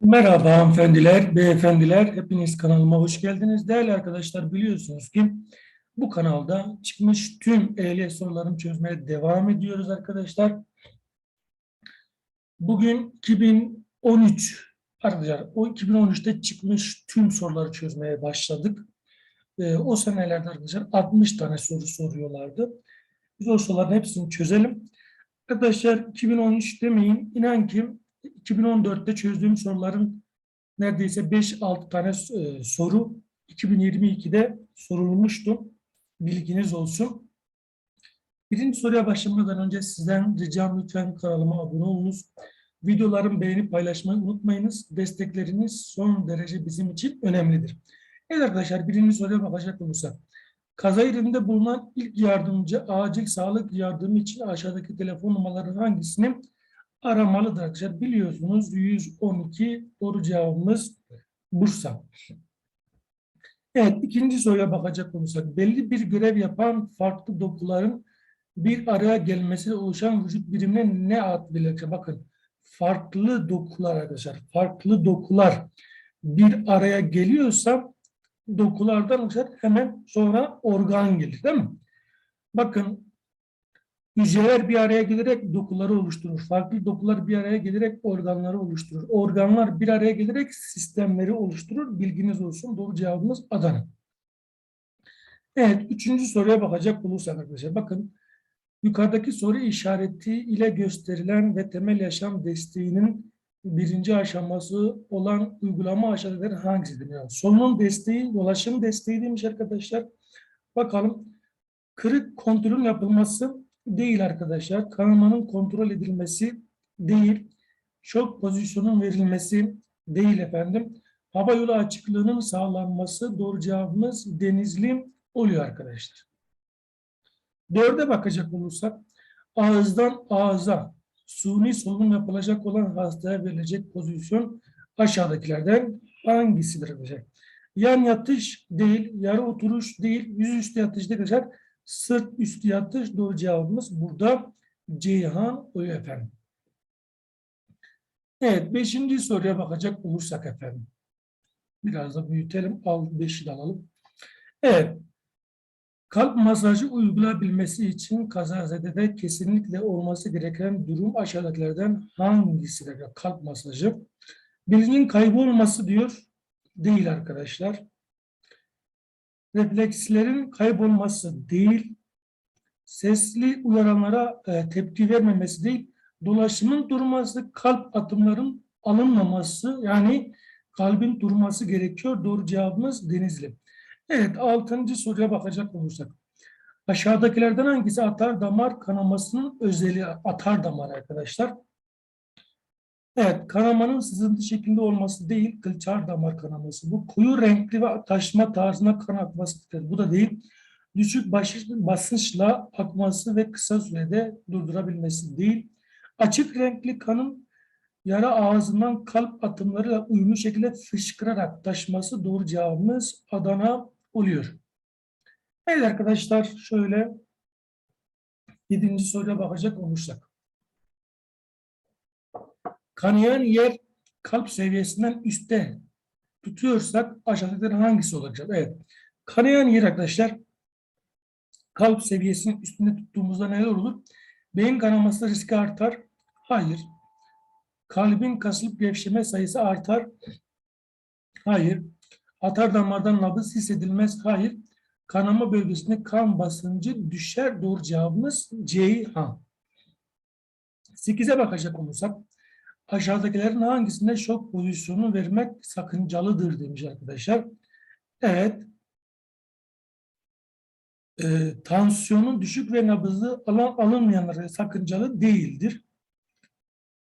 Merhaba hanımefendiler, beyefendiler. Hepiniz kanalıma hoş geldiniz. Değerli arkadaşlar biliyorsunuz ki bu kanalda çıkmış tüm ehliyet sorularını çözmeye devam ediyoruz arkadaşlar. Bugün 2013 arkadaşlar o 2013'te çıkmış tüm soruları çözmeye başladık. Ee, o senelerde arkadaşlar 60 tane soru soruyorlardı. Biz o soruların hepsini çözelim. Arkadaşlar 2013 demeyin. İnan ki 2014'te çözdüğüm soruların neredeyse 5-6 tane e, soru 2022'de sorulmuştu. Bilginiz olsun. Birinci soruya başlamadan önce sizden ricam lütfen kanalıma abone olunuz. Videolarımı beğenip paylaşmayı unutmayınız. Destekleriniz son derece bizim için önemlidir. Evet arkadaşlar birinci soruya bakacak olursak. Kaza yerinde bulunan ilk yardımcı acil sağlık yardımı için aşağıdaki telefon numaraları hangisini aramalıdır arkadaşlar. Biliyorsunuz 112 doğru cevabımız Bursa. Evet ikinci soruya bakacak olursak belli bir görev yapan farklı dokuların bir araya gelmesi oluşan vücut birimine ne ad verilir? Bakın farklı dokular arkadaşlar farklı dokular bir araya geliyorsa dokulardan hemen sonra organ gelir değil mi? Bakın Hücreler bir araya gelerek dokuları oluşturur. Farklı dokular bir araya gelerek organları oluşturur. Organlar bir araya gelerek sistemleri oluşturur. Bilginiz olsun. Doğru cevabımız Adana. Evet, üçüncü soruya bakacak olursak arkadaşlar. Bakın, yukarıdaki soru işareti ile gösterilen ve temel yaşam desteğinin birinci aşaması olan uygulama aşağıdakilerin hangisidir? Yani solunum desteği, dolaşım desteği demiş arkadaşlar. Bakalım, kırık kontrolün yapılması değil arkadaşlar. Kanamanın kontrol edilmesi değil. Şok pozisyonun verilmesi değil efendim. Hava yolu açıklığının sağlanması doğru cevabımız denizli oluyor arkadaşlar. Dörde bakacak olursak ağızdan ağza suni solunum yapılacak olan hastaya verilecek pozisyon aşağıdakilerden hangisidir? Yan yatış değil, yarı oturuş değil, yüzüstü yatış değil sırt üstü yatış doğru cevabımız burada Ceyhan oluyor efendim. Evet beşinci soruya bakacak olursak efendim. Biraz da büyütelim. Al beşi de alalım. Evet. Kalp masajı uygulayabilmesi için kazazedede kesinlikle olması gereken durum aşağıdakilerden hangisidir? Kalp masajı. Bilincin kaybolması diyor. Değil arkadaşlar reflekslerin kaybolması değil, sesli uyaranlara e, tepki vermemesi değil, dolaşımın durması, kalp atımların alınmaması, yani kalbin durması gerekiyor. Doğru cevabımız Denizli. Evet, altıncı soruya bakacak olursak. Aşağıdakilerden hangisi atar damar kanamasının özeli atar damar arkadaşlar? Evet, kanamanın sızıntı şeklinde olması değil, kılçar damar kanaması. Bu koyu renkli ve taşma tarzına kan akmasıdır. Bu da değil. Düşük basınçla akması ve kısa sürede durdurabilmesi değil. Açık renkli kanın yara ağzından kalp atımlarıyla uyumlu şekilde fışkırarak taşması doğru cevabımız Adana oluyor. Evet arkadaşlar şöyle yedinci soruya bakacak olursak. Kanayan yer kalp seviyesinden üstte tutuyorsak aşağıdakilerin hangisi olacak? Evet. Kanayan yer arkadaşlar kalp seviyesinin üstünde tuttuğumuzda neler olur? Beyin kanaması riski artar. Hayır. Kalbin kasılıp gevşeme sayısı artar. Hayır. Atar damardan nabız hissedilmez. Hayır. Kanama bölgesinde kan basıncı düşer. Doğru cevabımız Ceyhan. 8'e bakacak olursak aşağıdakilerin hangisinde şok pozisyonu vermek sakıncalıdır demiş arkadaşlar. Evet. E, tansiyonun düşük ve nabızı alan alınmayanlara sakıncalı değildir.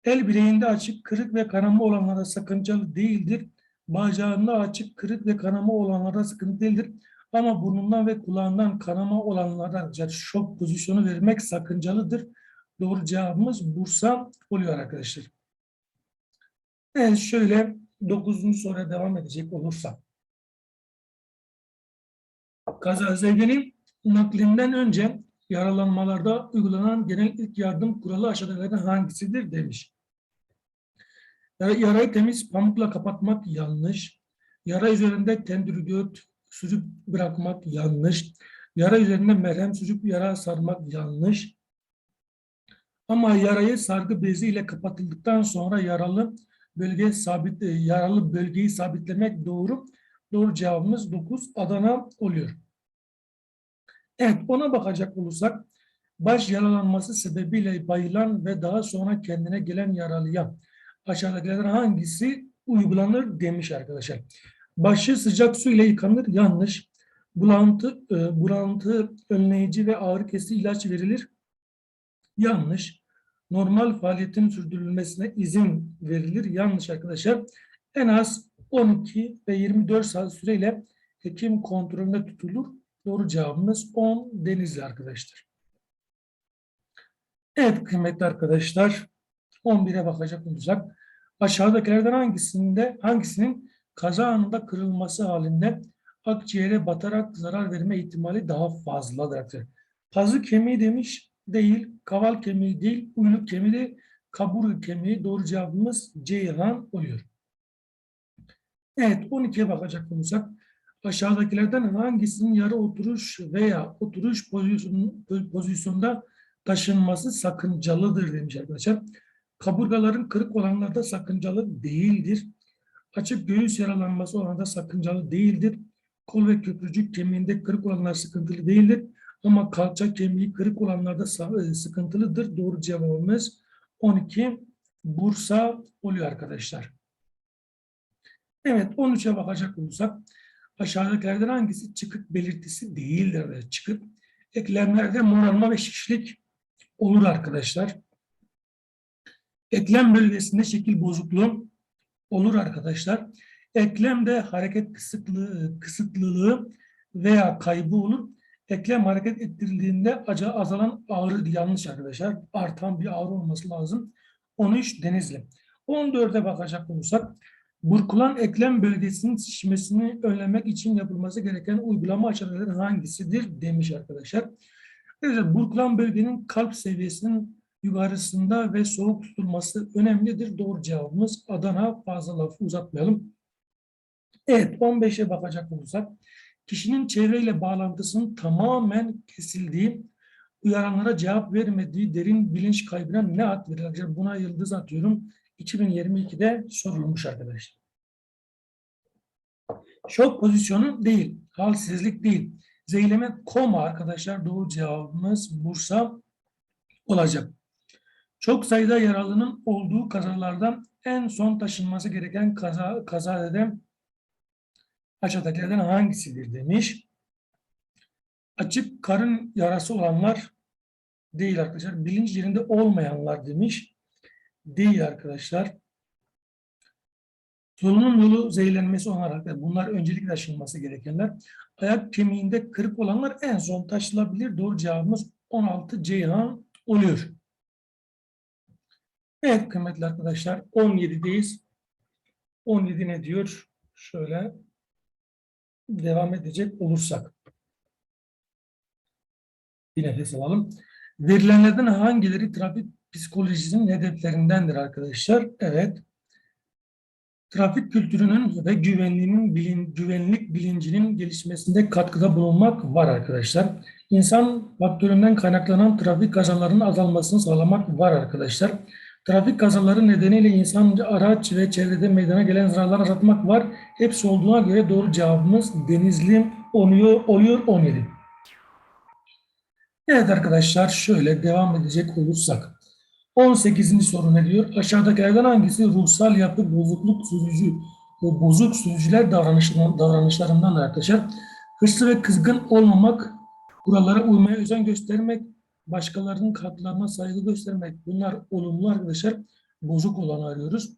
El bileğinde açık, kırık ve kanama olanlara sakıncalı değildir. Bacağında açık, kırık ve kanama olanlara sıkıntı değildir. Ama burnundan ve kulağından kanama olanlara yani şok pozisyonu vermek sakıncalıdır. Doğru cevabımız Bursa oluyor arkadaşlar. Evet şöyle dokuzuncu soruya devam edecek olursam. Kaza zevdenin naklinden önce yaralanmalarda uygulanan genel ilk yardım kuralı aşağıdakilerden hangisidir demiş. Yara- Yarayı temiz pamukla kapatmak yanlış. Yara üzerinde tendürdiyot sürüp bırakmak yanlış. Yara üzerinde merhem sürüp yara sarmak yanlış. Ama yarayı sargı bezi ile kapatıldıktan sonra yaralı bölge sabit e, yaralı bölgeyi sabitlemek doğru. Doğru cevabımız 9 Adana oluyor. Evet ona bakacak olursak baş yaralanması sebebiyle bayılan ve daha sonra kendine gelen yaralıya aşağıdakilerden hangisi uygulanır demiş arkadaşlar. Başı sıcak su ile yıkanır yanlış. Bulantı, e, bulantı önleyici ve ağrı kesici ilaç verilir yanlış. Normal faaliyetin sürdürülmesine izin verilir yanlış arkadaşlar. En az 12 ve 24 saat süreyle hekim kontrolünde tutulur. Doğru cevabımız 10 Denizli arkadaşlar. Evet kıymetli arkadaşlar 11'e bakacak olursak aşağıdakilerden hangisinde hangisinin kaza anında kırılması halinde akciğere batarak zarar verme ihtimali daha fazladır. Pazı kemiği demiş değil, kaval kemiği değil, uyluk kemiği de kaburga kemiği doğru cevabımız Ceyhan oluyor. Evet 12'ye bakacak olursak aşağıdakilerden hangisinin yarı oturuş veya oturuş pozisyon, pozisyonda taşınması sakıncalıdır demiş arkadaşlar. Kaburgaların kırık olanlarda sakıncalı değildir. Açık göğüs yaralanması olanlarda sakıncalı değildir. Kol ve köprücük kemiğinde kırık olanlar sıkıntılı değildir. Ama kalça kemiği kırık olanlarda e, sıkıntılıdır. Doğru cevabımız 12 Bursa oluyor arkadaşlar. Evet 13'e bakacak olursak aşağıdakilerden hangisi çıkık belirtisi değildir? Çıkık eklemlerde morarma ve şişlik olur arkadaşlar. Eklem bölgesinde şekil bozukluğu olur arkadaşlar. Eklemde hareket kısıtlığı, kısıtlılığı veya kaybı olur. Eklem hareket ettirildiğinde aca azalan ağrı yanlış arkadaşlar. Artan bir ağrı olması lazım. 13 Denizli. 14'e bakacak olursak burkulan eklem bölgesinin şişmesini önlemek için yapılması gereken uygulama aşamaları hangisidir demiş arkadaşlar. Arkadaşlar burkulan bölgenin kalp seviyesinin yukarısında ve soğuk tutulması önemlidir. Doğru cevabımız Adana. Fazla lafı uzatmayalım. Evet 15'e bakacak olursak kişinin çevreyle bağlantısının tamamen kesildiği, uyaranlara cevap vermediği derin bilinç kaybına ne ad verilir? Arkadaşlar Buna yıldız atıyorum. 2022'de sorulmuş arkadaşlar. Şok pozisyonu değil, halsizlik değil. Zeyleme koma arkadaşlar doğru cevabımız Bursa olacak. Çok sayıda yaralının olduğu kazalardan en son taşınması gereken kaza, kazada aşağıdakilerden hangisidir demiş. Açık karın yarası olanlar değil arkadaşlar. Bilinç yerinde olmayanlar demiş. Değil arkadaşlar. Solunum yolu zehirlenmesi olarak bunlar öncelikle aşılması gerekenler. Ayak kemiğinde kırık olanlar en son taşılabilir. Doğru cevabımız 16 Ceyhan oluyor. Evet kıymetli arkadaşlar 17'deyiz. 17 ne diyor? Şöyle devam edecek olursak. Bir nefes alalım. Verilenlerden hangileri trafik psikolojisinin hedeflerindendir arkadaşlar? Evet. Trafik kültürünün ve güvenliğinin bilin, güvenlik bilincinin gelişmesinde katkıda bulunmak var arkadaşlar. İnsan faktöründen kaynaklanan trafik kazalarının azalmasını sağlamak var arkadaşlar. Trafik kazaları nedeniyle insan, araç ve çevrede meydana gelen zararları azaltmak var. Hepsi olduğuna göre doğru cevabımız Denizli oluyor, oluyor 17. Evet arkadaşlar şöyle devam edecek olursak. 18. soru ne diyor? Aşağıdakilerden hangisi ruhsal yapı bozukluk sürücü bozuk sürücüler davranışlarından, davranışlarından arkadaşlar? Hırslı ve kızgın olmamak, kurallara uymaya özen göstermek, başkalarının haklarına saygı göstermek. Bunlar olumlu arkadaşlar. Bozuk olanı arıyoruz.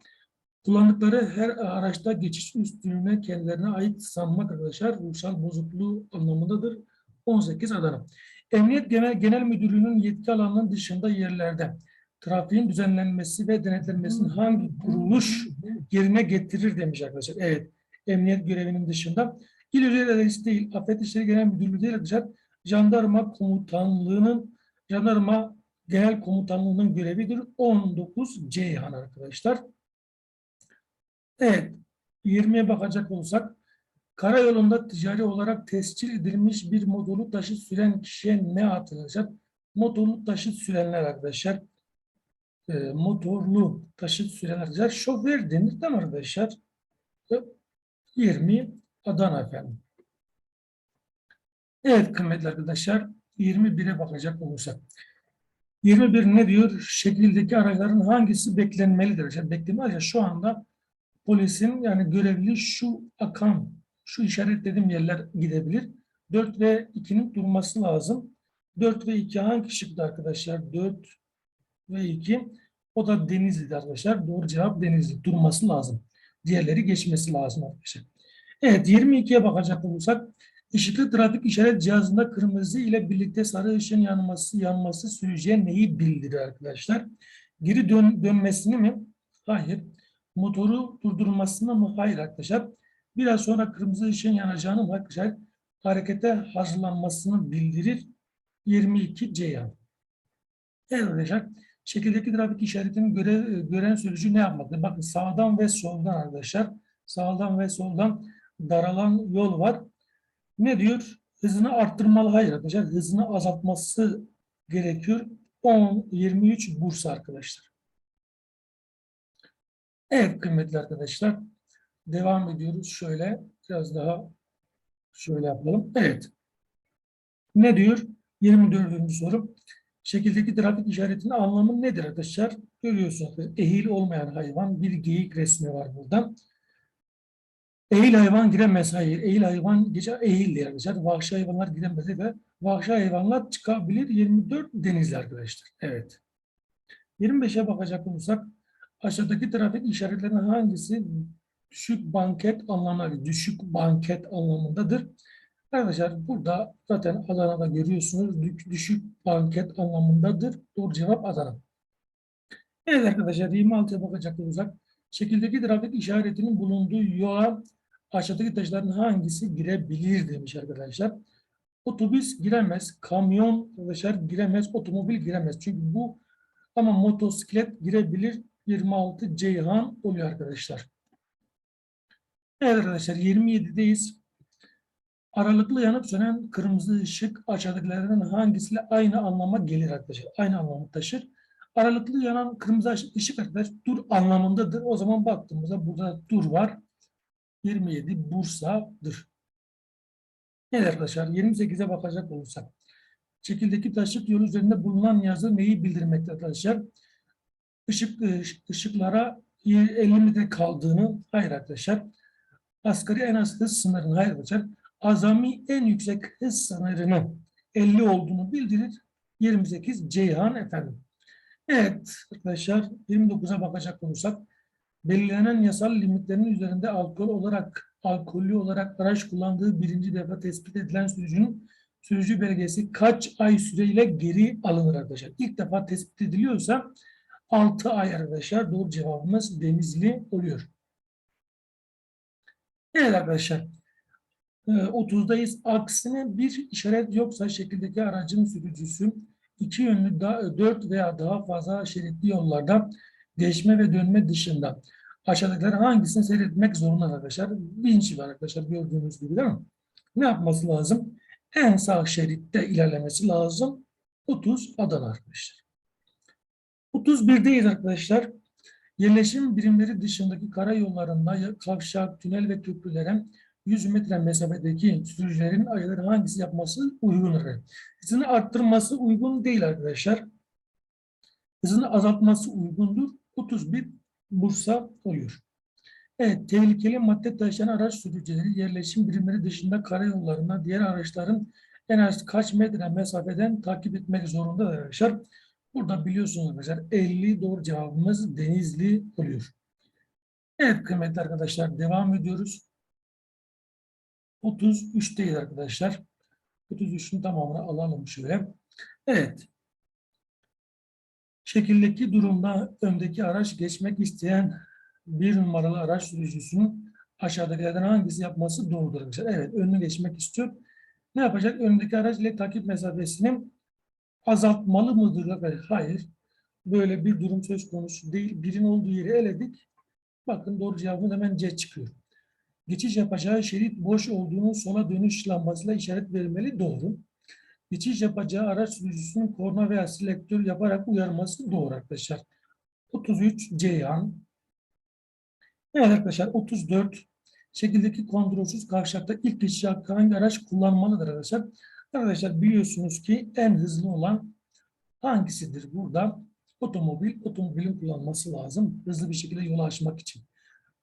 Kullandıkları her araçta geçiş üstünlüğüne kendilerine ait sanmak arkadaşlar ruhsal bozukluğu anlamındadır. 18 Adana. Emniyet Genel, Genel Müdürlüğü'nün yetki alanının dışında yerlerde trafiğin düzenlenmesi ve denetlenmesini hangi kuruluş yerine getirir demiş arkadaşlar. Evet, emniyet görevinin dışında. İl Özel İdaresi değil, Afet İşleri Genel Müdürlüğü değil arkadaşlar. Jandarma Komutanlığı'nın, Jandarma Genel Komutanlığı'nın görevidir. 19 Ceyhan arkadaşlar. Evet, 20'ye bakacak olursak, karayolunda ticari olarak tescil edilmiş bir motorlu taşıt süren kişiye ne atılacak? Motorlu taşıt sürenler arkadaşlar. e, motorlu taşıt sürenler arkadaşlar. Şoför denir değil mi arkadaşlar? E, 20 Adana efendim. Evet kıymetli arkadaşlar, 21'e bakacak olursak. 21 ne diyor? Şekildeki araçların hangisi beklenmelidir? Yani beklenmeli. Şu anda polisin yani görevli şu akan, şu işaretlediğim yerler gidebilir. 4 ve 2'nin durması lazım. 4 ve 2 hangi şıkkı arkadaşlar? 4 ve 2. O da Denizli'de arkadaşlar. Doğru cevap Denizli. Durması lazım. Diğerleri geçmesi lazım arkadaşlar. Evet 22'ye bakacak olursak ışıklı trafik işaret cihazında kırmızı ile birlikte sarı ışığın yanması yanması sürücüye neyi bildirir arkadaşlar? Geri dön, dönmesini mi? Hayır. Motoru durdurmasını mı? Hayır arkadaşlar. Biraz sonra kırmızı ışığın yanacağını mı arkadaşlar? Harekete hazırlanmasını bildirir. 22 Ceyhan. Evet arkadaşlar. Şekildeki trafik işaretini göre, gören sürücü ne yapmaktadır? Bakın sağdan ve soldan arkadaşlar. Sağdan ve soldan daralan yol var. Ne diyor? Hızını arttırmalı. Hayır arkadaşlar. Hızını azaltması gerekiyor. 10, 23 Bursa arkadaşlar. Evet kıymetli arkadaşlar. Devam ediyoruz. Şöyle biraz daha şöyle yapalım. Evet. Ne diyor? 24. soru. Şekildeki trafik işaretinin anlamı nedir arkadaşlar? Görüyorsunuz. Ehil olmayan hayvan bir geyik resmi var burada. Ehil hayvan giremez. Hayır. Ehil hayvan geçer. Ehil diye arkadaşlar. Vahşi hayvanlar giremez ve vahşi hayvanlar çıkabilir. 24 denizli arkadaşlar. Evet. 25'e bakacak olursak aşağıdaki trafik işaretlerinin hangisi düşük banket anlamına düşük banket anlamındadır? Arkadaşlar burada zaten Adana'da görüyorsunuz dü- düşük banket anlamındadır. Doğru cevap Adana. Evet arkadaşlar 26'ya bakacak olursak şekildeki trafik işaretinin bulunduğu yola aşağıdaki taşların hangisi girebilir demiş arkadaşlar. Otobüs giremez, kamyon arkadaşlar giremez, otomobil giremez. Çünkü bu ama motosiklet girebilir. 26 Ceyhan oluyor arkadaşlar. Evet arkadaşlar 27'deyiz. Aralıklı yanıp sönen kırmızı ışık aşağıdakilerden hangisiyle aynı anlama gelir arkadaşlar? Aynı anlamı taşır. Aralıklı yanan kırmızı ışık arkadaşlar dur anlamındadır. O zaman baktığımızda burada dur var. 27 Bursa'dır. Evet arkadaşlar 28'e bakacak olursak. Şekildeki taşıt yolu üzerinde bulunan yazı neyi bildirmekte arkadaşlar? Işık, ışık- ışıklara 50 metre kaldığını, hayır arkadaşlar. Asgari en az hız sınırını, hayır arkadaşlar. Azami en yüksek hız sınırının 50 olduğunu bildirir. 28 Ceyhan efendim. Evet arkadaşlar 29'a bakacak olursak belirlenen yasal limitlerin üzerinde alkol olarak alkollü olarak araç kullandığı birinci defa tespit edilen sürücünün sürücü belgesi kaç ay süreyle geri alınır arkadaşlar? İlk defa tespit ediliyorsa 6 ay arkadaşlar. Doğru cevabımız Denizli oluyor. Evet arkadaşlar. Ee, 30'dayız. Aksine bir işaret yoksa şekildeki aracın sürücüsü iki yönlü da, 4 veya daha fazla şeritli yollarda geçme ve dönme dışında aşağıdakiler hangisini seyretmek zorunda arkadaşlar? Vinç var arkadaşlar gördüğünüz gibi değil mi? Ne yapması lazım? En sağ şeritte ilerlemesi lazım. 30 Adana arkadaşlar. 31'deyiz arkadaşlar. Yerleşim birimleri dışındaki karayollarında kavşak, tünel ve köprülere 100 metre mesafedeki sürücülerin ayarları hangisi yapması uygundur? Hızını arttırması uygun değil arkadaşlar. Hızını azaltması uygundur. 31 Bursa oluyor. Evet, tehlikeli madde taşıyan araç sürücüleri yerleşim birimleri dışında karayollarında diğer araçların en az kaç metre mesafeden takip etmek zorunda arkadaşlar. Burada biliyorsunuz arkadaşlar 50 doğru cevabımız Denizli oluyor. Evet kıymetli arkadaşlar devam ediyoruz. 33'teyiz arkadaşlar. 33'ün tamamını alalım şöyle. Evet. Şekildeki durumda öndeki araç geçmek isteyen bir numaralı araç sürücüsünün aşağıdakilerden hangisi yapması doğrudur. Evet önünü geçmek istiyor. Ne yapacak? Öndeki araç ile takip mesafesini azaltmalı mıdır? Hayır. Böyle bir durum söz konusu değil. Birin olduğu yeri eledik. Bakın doğru cevabımız hemen C çıkıyor. Geçiş yapacağı şerit boş olduğunu sola dönüş lambasıyla işaret verilmeli. Doğru. Geçiş yapacağı araç sürücüsünün korna veya selektör yaparak uyarması doğru arkadaşlar. 33 Ceyhan. Evet arkadaşlar 34 şekildeki kontrolsüz kavşakta ilk geçiş hakkı hangi araç kullanmalıdır arkadaşlar? Arkadaşlar biliyorsunuz ki en hızlı olan hangisidir? Burada otomobil, otomobilin kullanması lazım. Hızlı bir şekilde yolu açmak için.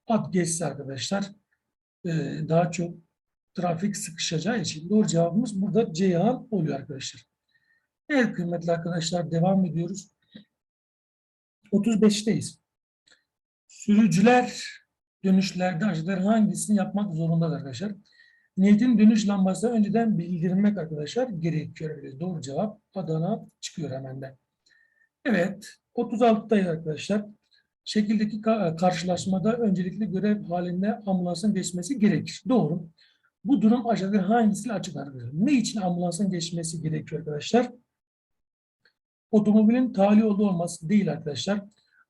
At geçse arkadaşlar daha çok trafik sıkışacağı için doğru cevabımız burada Ceyhan oluyor arkadaşlar. Evet kıymetli arkadaşlar devam ediyoruz. 35'teyiz. Sürücüler dönüşlerde aşağıdakilerden hangisini yapmak zorundadır arkadaşlar? Niyetin dönüş lambası önceden bildirmek arkadaşlar gerekiyor. Doğru cevap Adana çıkıyor hemen de. Evet 36'dayız arkadaşlar. Şekildeki ka- karşılaşmada öncelikli görev halinde ambulansın geçmesi gerekir. Doğru. Bu durum aşağıda hangisiyle açıklanır? Ne için ambulansın geçmesi gerekiyor arkadaşlar? Otomobilin tali yolda olması değil arkadaşlar.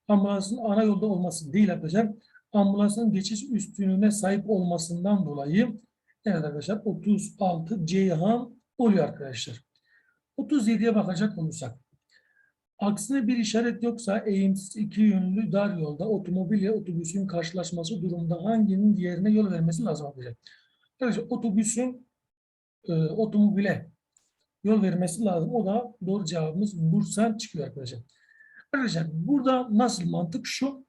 Ambulansın ana yolda olması değil arkadaşlar. Ambulansın geçiş üstünlüğüne sahip olmasından dolayı evet arkadaşlar 36 Ceyhan oluyor arkadaşlar. 37'ye bakacak olursak. Aksine bir işaret yoksa eğimsiz iki yönlü dar yolda otomobil ile otobüsün karşılaşması durumunda hanginin diğerine yol vermesi lazım arkadaşlar. Arkadaşlar otobüsün e, otomobile yol vermesi lazım. O da doğru cevabımız Bursa çıkıyor arkadaşlar. Arkadaşlar burada nasıl mantık şu?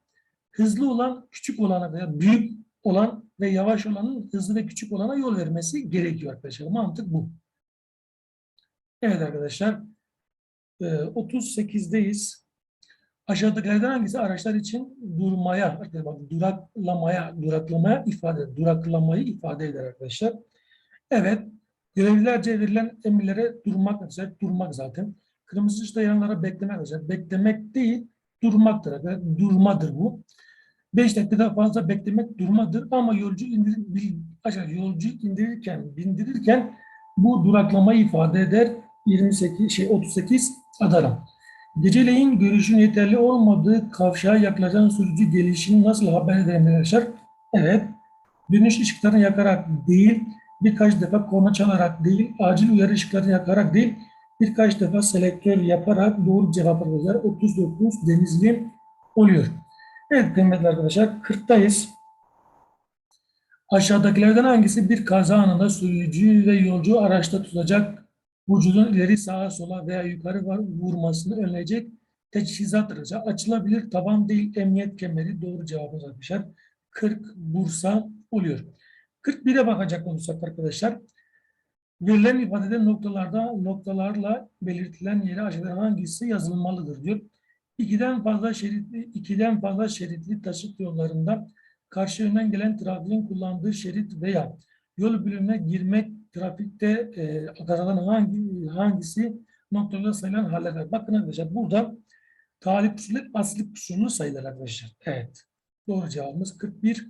Hızlı olan küçük olana veya büyük olan ve yavaş olanın hızlı ve küçük olana yol vermesi gerekiyor arkadaşlar. Mantık bu. Evet arkadaşlar. e, 38'deyiz. Aşağıdakilerden hangisi araçlar için durmaya, arkadaşlar duraklamaya, duraklamaya ifade, duraklamayı ifade eder arkadaşlar. Evet, görevlilerce verilen emirlere durmak arkadaşlar, durmak zaten. Kırmızı ışıkta yanlara beklemek arkadaşlar. Beklemek değil, durmaktır arkadaşlar. Durmadır bu. 5 dakikada fazla beklemek durmadır ama yolcu indir, bil- aşağı yolcu indirirken, bindirirken bu duraklamayı ifade eder. 28 şey 38 Adana. Geceleyin görüşün yeterli olmadığı kavşağa yaklaşan sürücü gelişini nasıl haber eder arkadaşlar? Evet. Dönüş ışıklarını yakarak değil, birkaç defa korna çalarak değil, acil uyarı ışıklarını yakarak değil, birkaç defa selektör yaparak doğru cevap arkadaşlar 39 Denizli oluyor. Evet kıymetli arkadaşlar 40'tayız. Aşağıdakilerden hangisi bir kaza anında sürücü ve yolcu araçta tutacak vücudun ileri sağa sola veya yukarı var vurmasını önleyecek teçhizat aracı. Açılabilir taban değil emniyet kemeri doğru cevabımız arkadaşlar. 40 Bursa oluyor. 41'e bakacak olursak arkadaşlar. Verilen ifadede noktalarda noktalarla belirtilen yere aşağıda hangisi yazılmalıdır diyor. İkiden fazla şeritli, ikiden fazla şeritli taşıt yollarında karşı yönden gelen trafiğin kullandığı şerit veya yol bölümüne girmek trafikte e, kazanan hangi hangisi noktalarda sayılan haller. Bakın arkadaşlar burada talip usulü asli usulü sayılır arkadaşlar. Evet. Doğru cevabımız 41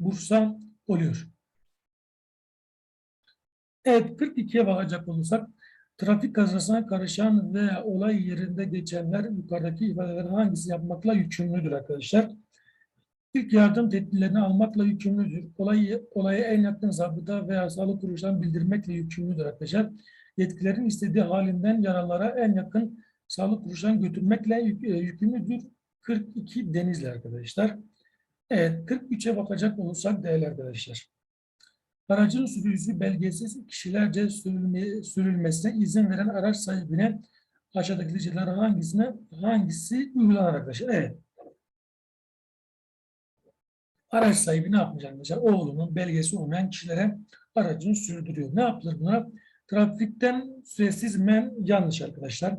Bursa oluyor. Evet 42'ye bakacak olursak trafik kazasına karışan ve olay yerinde geçenler yukarıdaki ifadeler hangisi yapmakla yükümlüdür arkadaşlar? İlk yardım tedbirlerini almakla yükümlüdür. Olayı, olaya en yakın zabıta veya sağlık kuruluşlarına bildirmekle yükümlüdür arkadaşlar. Yetkilerin istediği halinden yaralara en yakın sağlık kuruluşlarına götürmekle yük, e, yükümlüdür. 42 Denizli arkadaşlar. Evet 43'e bakacak olursak değerli arkadaşlar. Aracın sürücüsü belgesiz kişilerce sürülme, sürülmesine izin veren araç sahibine aşağıdaki liceler hangisine hangisi uygulanır arkadaşlar? Evet. Araç sahibi ne yapmış arkadaşlar? Oğlunun belgesi olmayan kişilere aracını sürdürüyor. Ne yapılır buna? Trafikten süresiz men yanlış arkadaşlar.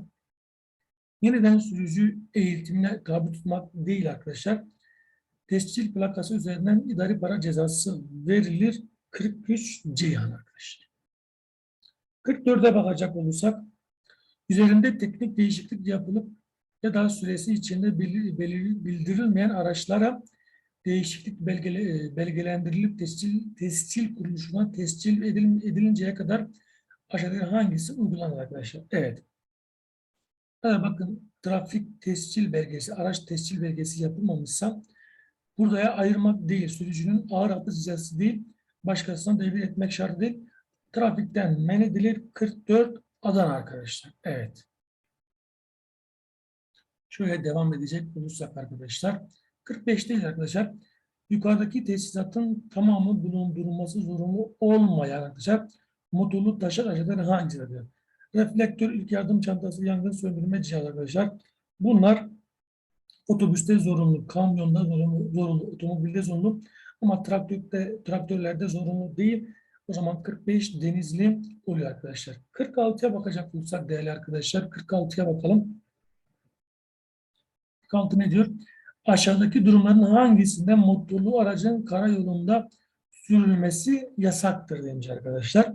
Yeniden sürücü eğitimine tabi tutmak değil arkadaşlar. Tescil plakası üzerinden idari para cezası verilir. 43 Ceyhan arkadaşlar. 44'e bakacak olursak üzerinde teknik değişiklik yapılıp ya da süresi içinde bildirilmeyen araçlara değişiklik belgele, belgelendirilip tescil, tescil kuruluşuna tescil edil, edilinceye kadar aşağıda hangisi uygulanır arkadaşlar? Evet. Ha, bakın trafik tescil belgesi, araç tescil belgesi yapılmamışsa Buraya ayırmak değil, sürücünün ağır hapis cezası değil, başkasına devir etmek şart değil. Trafikten men edilir 44 Adana arkadaşlar. Evet. Şöyle devam edecek olursak arkadaşlar. 45 değil arkadaşlar. Yukarıdaki tesisatın tamamı bulundurulması zorunlu olmayan arkadaşlar motorlu taşır araçları hangileridir? Reflektör, ilk yardım çantası, yangın söndürme cihazı arkadaşlar. Bunlar otobüste zorunlu, kamyonda zorunlu, zorunlu, otomobilde zorunlu ama traktörde, traktörlerde zorunlu değil. O zaman 45 denizli oluyor arkadaşlar. 46'ya bakacak olursak değerli arkadaşlar. 46'ya bakalım. 46 ne diyor? Aşağıdaki durumların hangisinde motorlu aracın karayolunda sürülmesi yasaktır demiş arkadaşlar.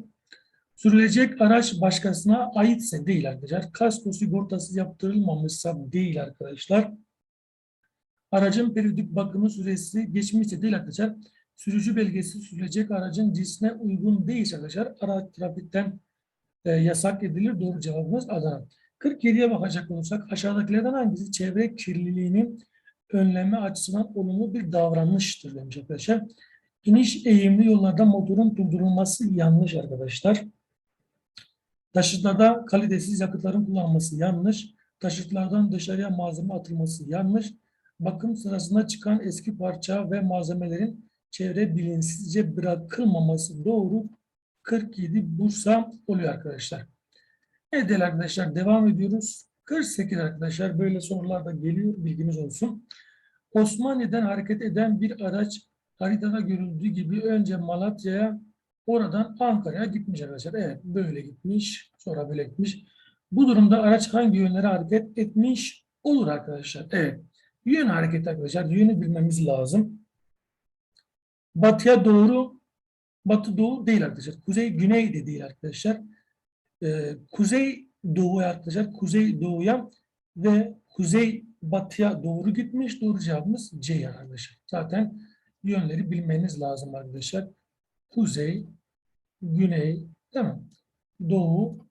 Sürülecek araç başkasına aitse değil arkadaşlar. Kasko sigortası yaptırılmamışsa değil arkadaşlar. Aracın periyodik bakımı süresi geçmişse değil arkadaşlar. Sürücü belgesi sürülecek aracın cinsine uygun değilse arkadaşlar araç trafikten e, yasak edilir. Doğru cevabımız Adana. 47'ye bakacak olursak aşağıdakilerden hangisi çevre kirliliğinin önleme açısından olumlu bir davranıştır demiş arkadaşlar. İniş eğimli yollarda motorun durdurulması yanlış arkadaşlar. Taşıtlarda kalitesiz yakıtların kullanılması yanlış. Taşıtlardan dışarıya malzeme atılması yanlış. Bakım sırasında çıkan eski parça ve malzemelerin çevre bilinçsizce bırakılmaması doğru. 47 Bursa oluyor arkadaşlar. Evet arkadaşlar devam ediyoruz. 48 arkadaşlar böyle sorular da geliyor bilginiz olsun. Osmaniye'den hareket eden bir araç haritada görüldüğü gibi önce Malatya'ya oradan Ankara'ya gitmiş arkadaşlar. Evet böyle gitmiş sonra böyle gitmiş. Bu durumda araç hangi yönlere hareket etmiş olur arkadaşlar. Evet yön hareket arkadaşlar yönü bilmemiz lazım. Batıya doğru batı doğu değil arkadaşlar. Kuzey güney de değil arkadaşlar. Ee, kuzey doğuya arkadaşlar kuzey doğuya ve kuzey batıya doğru gitmiş. Doğru cevabımız C arkadaşlar. Zaten yönleri bilmeniz lazım arkadaşlar. Kuzey, güney, mi? Doğu,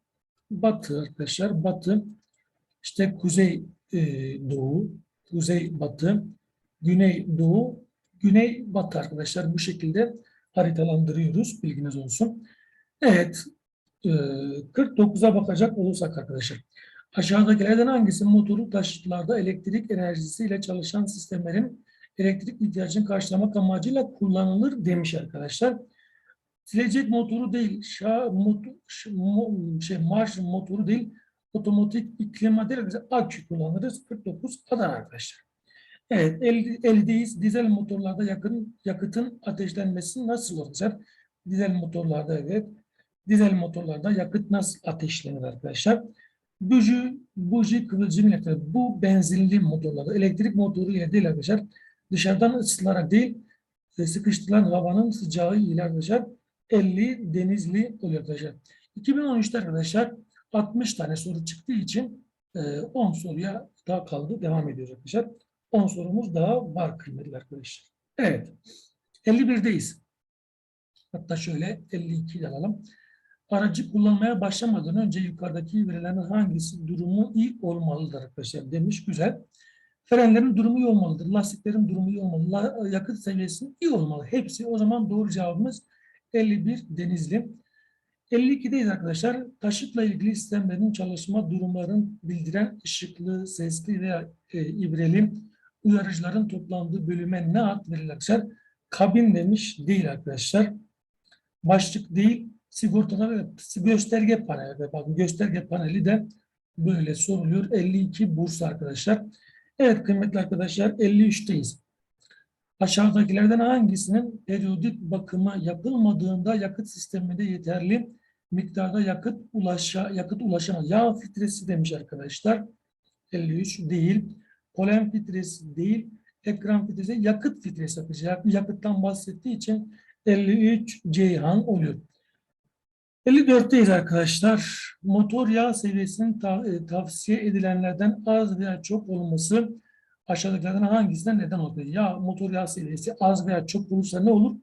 batı arkadaşlar. Batı, işte kuzey e, doğu, kuzey batı, güney doğu, güney batı arkadaşlar. Bu şekilde haritalandırıyoruz. Bilginiz olsun. Evet. E, 49'a bakacak olursak arkadaşlar. Aşağıdakilerden hangisi motoru taşıtlarda elektrik enerjisiyle çalışan sistemlerin elektrik ihtiyacını karşılamak amacıyla kullanılır demiş arkadaşlar. Silecek motoru değil, şa, motor, şey, marş motoru değil, otomatik klima değil, akü kullanırız. 49 Adana arkadaşlar. Evet, el, eldeyiz. Dizel motorlarda yakın, yakıtın ateşlenmesi nasıl olacak? Dizel motorlarda evet. Dizel motorlarda yakıt nasıl ateşlenir arkadaşlar? Buji, buji kıvılcım elektrik. Bu benzinli motorlarda elektrik motoru ile değil arkadaşlar. Dışarıdan ısıtılarak değil, e, sıkıştırılan havanın sıcağı ile arkadaşlar 50 denizli oluyor arkadaşlar. 2013'te arkadaşlar 60 tane soru çıktığı için 10 soruya daha kaldı. Devam ediyoruz arkadaşlar. 10 sorumuz daha var kıymetli arkadaşlar. Evet. 51'deyiz. Hatta şöyle 52'yi alalım. Aracı kullanmaya başlamadan önce yukarıdaki verilen hangisi durumu iyi olmalıdır arkadaşlar demiş. Güzel. Frenlerin durumu iyi olmalıdır. Lastiklerin durumu iyi olmalı. Yakıt seviyesi iyi olmalı. Hepsi o zaman doğru cevabımız 51 Denizli. 52'deyiz arkadaşlar. Taşıtla ilgili sistemlerin çalışma durumlarını bildiren ışıklı, sesli veya e, ibreli uyarıcıların toplandığı bölüme ne ad verilir arkadaşlar? Kabin demiş değil arkadaşlar. Başlık değil, sigortalar ve gösterge paneli. Bakın gösterge paneli de böyle soruluyor. 52 Bursa arkadaşlar. Evet kıymetli arkadaşlar 53'teyiz. Aşağıdakilerden hangisinin periyodik bakıma yapılmadığında yakıt sisteminde yeterli miktarda yakıt ulaşa, yakıt ulaşamaz. Yağ filtresi demiş arkadaşlar. 53 değil. Polen filtresi değil. Ekran filtresi, yakıt filtresi yapacak. Yakıttan bahsettiği için 53 Ceyhan oluyor. 54'teyiz arkadaşlar. Motor yağ seviyesinin e, tavsiye edilenlerden az veya çok olması aşağıdakilerden hangisine neden olur? Ya motor yağ seviyesi az veya çok olursa ne olur?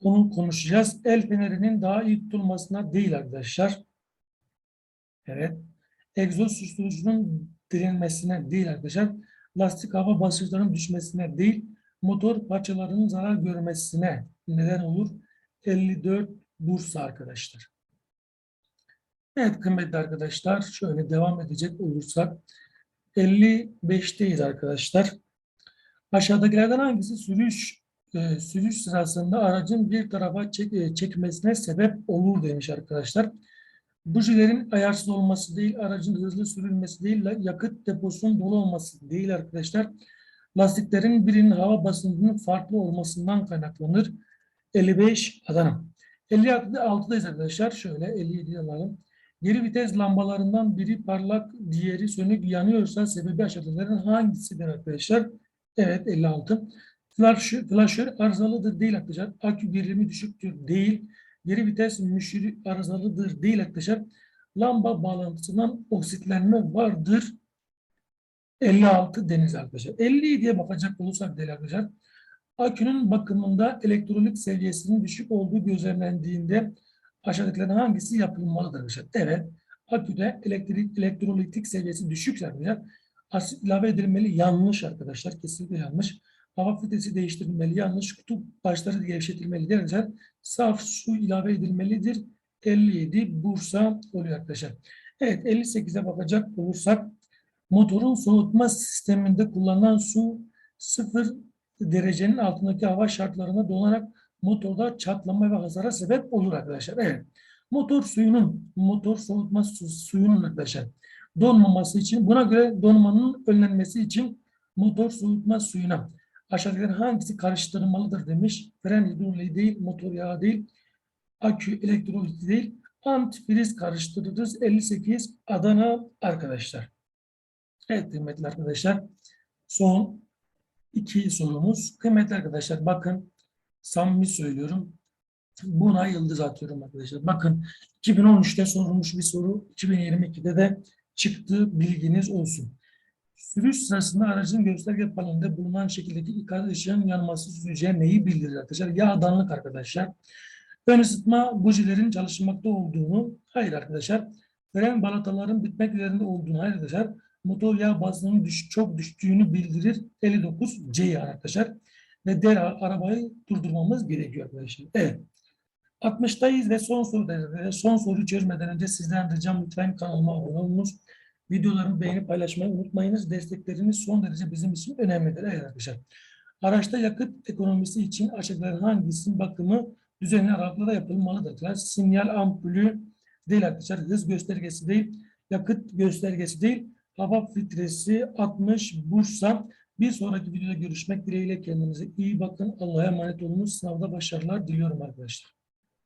Onu konuşacağız. El fenerinin daha iyi tutulmasına değil arkadaşlar. Evet. Egzoz susturucunun direnmesine değil arkadaşlar. Lastik hava basınçlarının düşmesine değil. motor parçalarının zarar görmesine neden olur? 54 Bursa arkadaşlar. Evet kıymetli arkadaşlar şöyle devam edecek olursak 55'teyiz arkadaşlar. Aşağıdakilerden hangisi sürüş e, sürüş sırasında aracın bir tarafa çek, e, çekmesine sebep olur demiş arkadaşlar. Bujilerin ayarsız olması değil, aracın hızlı sürülmesi değil, yakıt deposunun dolu olması değil arkadaşlar. Lastiklerin birinin hava basıncının farklı olmasından kaynaklanır. 55 Adana. 56'dayız arkadaşlar. Şöyle 57'yi alalım. Geri vites lambalarından biri parlak, diğeri sönük yanıyorsa sebebi aşağıdakilerin hangisidir arkadaşlar? Evet 56. Flash, flaşör arızalıdır değil arkadaşlar. Akü gerilimi düşüktür değil. Geri vites müşürü arızalıdır değil arkadaşlar. Lamba bağlantısından oksitlenme vardır. 56 deniz arkadaşlar. 50 diye bakacak olursak değil arkadaşlar. Akünün bakımında elektronik seviyesinin düşük olduğu gözlemlendiğinde aşağıdakilerden hangisi yapılmalıdır arkadaşlar? Evet. Aküde elektrik elektrolitik seviyesi düşükse arkadaşlar asit ilave edilmeli yanlış arkadaşlar. Kesinlikle yanlış. Hava filtresi değiştirilmeli yanlış. Kutup başları gevşetilmeli arkadaşlar. Saf su ilave edilmelidir. 57 Bursa oluyor arkadaşlar. Evet 58'e bakacak olursak motorun soğutma sisteminde kullanılan su sıfır derecenin altındaki hava şartlarına donarak motorda çatlama ve hasara sebep olur arkadaşlar. Evet. Motor suyunun, motor soğutma su, suyunun arkadaşlar donmaması için, buna göre donmanın önlenmesi için motor soğutma suyuna aşağıdakilerin hangisi karıştırılmalıdır demiş. Fren hidroliği değil, motor yağı değil, akü elektroliti değil, antifriz karıştırırız. 58 Adana arkadaşlar. Evet kıymetli arkadaşlar. Son iki sorumuz. Kıymetli arkadaşlar bakın samimi söylüyorum. Buna yıldız atıyorum arkadaşlar. Bakın 2013'te sorulmuş bir soru. 2022'de de çıktı bilginiz olsun. Sürüş sırasında aracın gösterge panelinde bulunan şekildeki ikaz ışığın yanması süreceği neyi bildirir arkadaşlar? Yağdanlık arkadaşlar. Ön ısıtma bujilerin çalışmakta olduğunu, hayır arkadaşlar. Fren balataların bitmek üzerinde olduğunu, hayır arkadaşlar. Motor yağ bazının düş, çok düştüğünü bildirir. 59 C arkadaşlar. Ve derhal arabayı durdurmamız gerekiyor arkadaşlar. Evet. 60'tayız ve son sorudayız. Son soruyu çözmeden önce sizden ricam lütfen kanalıma abone olunuz. Videolarımı beğenip paylaşmayı unutmayınız. Destekleriniz son derece bizim için önemlidir evet arkadaşlar. Araçta yakıt ekonomisi için aşağıdakilerden hangisinin bakımı düzenli aralıklarla yapılmalıdır? Sinyal ampulü değil arkadaşlar. Hız göstergesi değil. Yakıt göstergesi değil. Hava filtresi 60 Bursa. Bir sonraki videoda görüşmek dileğiyle kendinize iyi bakın. Allah'a emanet olunuz. Sınavda başarılar diliyorum arkadaşlar.